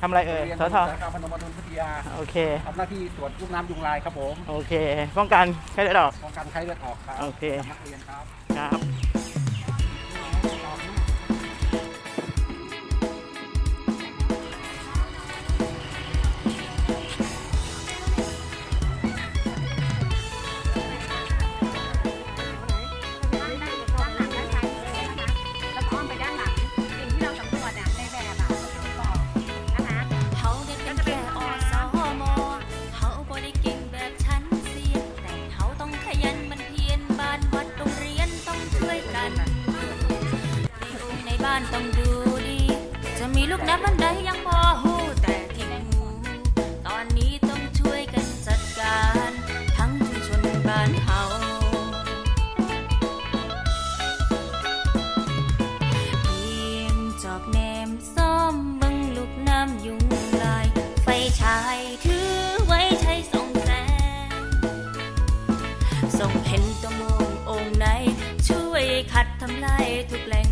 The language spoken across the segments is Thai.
ทำอะไรเอ่ยโรงรีนสทอุตสาหกรรมพนมอดุลพัทยาโอเคทำหน้าที่ตรวจลูกน้ำยุงลายครับผม โอเค ป้องกันไข้เลือดออกป้องกันไข้เลือดออกครับโอเคนักเรียนครับ ครับ บ้านต้องดูดี จะมีลูกน้ำบันไดยังพอหูแต่ที่หูตอนนี้ต้องช่วยกันจัดการ ทั้งชุมชนบ้านเฮาเพียงจอบแนมซ่อมบังลูกน้ำยุงลาย ไฟฉายถือไว้ใช้ส่องแสงส่องเห็นตัวมององค์ไหน ช่วยขัดทำลายทุกแหล่ง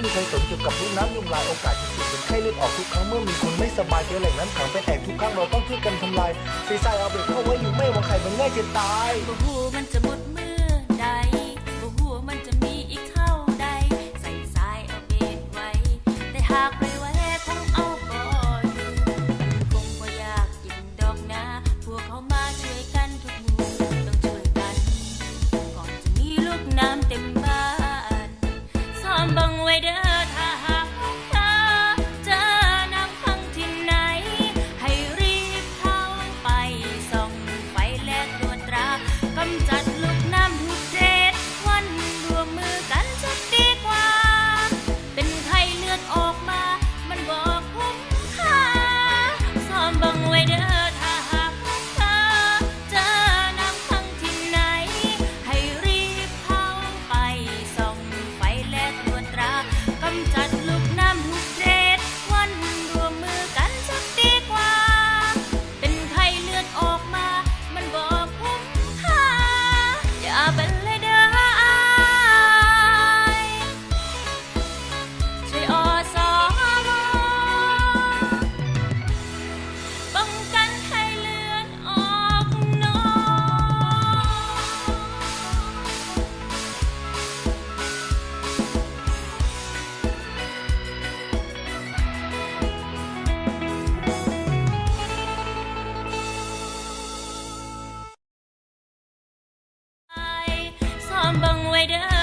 ไม่มีใครสนเกี่ยวกับลูกน้ำยุงลายโอกาสที่สุดเป็นไข้เลือดออกทุกครั้งเมื่อมีคนไม่สบายเจอแหล่งน้ำขังเป็นแอกทุกครั้งเราต้องช่วยกันทำลายซีไซเอาเบรกเข้าไว้อยู่ไม่ว่าใครมันง่ายจะตาย บ่ฮู้มันจะหมด ซ่อมบั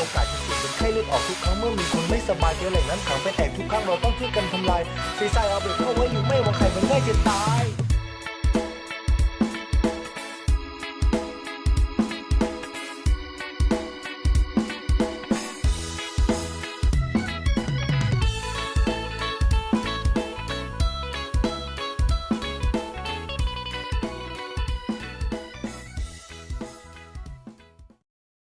โอกาสจะติดเป็นไข้เลือดออกทุกครั้งเมื่อมีคนไม่สบายเยอแหล่งน้ำขังเป็นแอกทุกครั้งเราต้องช่วยกันทำลายซีไซเอาเบรกเข้าไว้อยู่ไม่ว่าใครมันง่ายจะตาย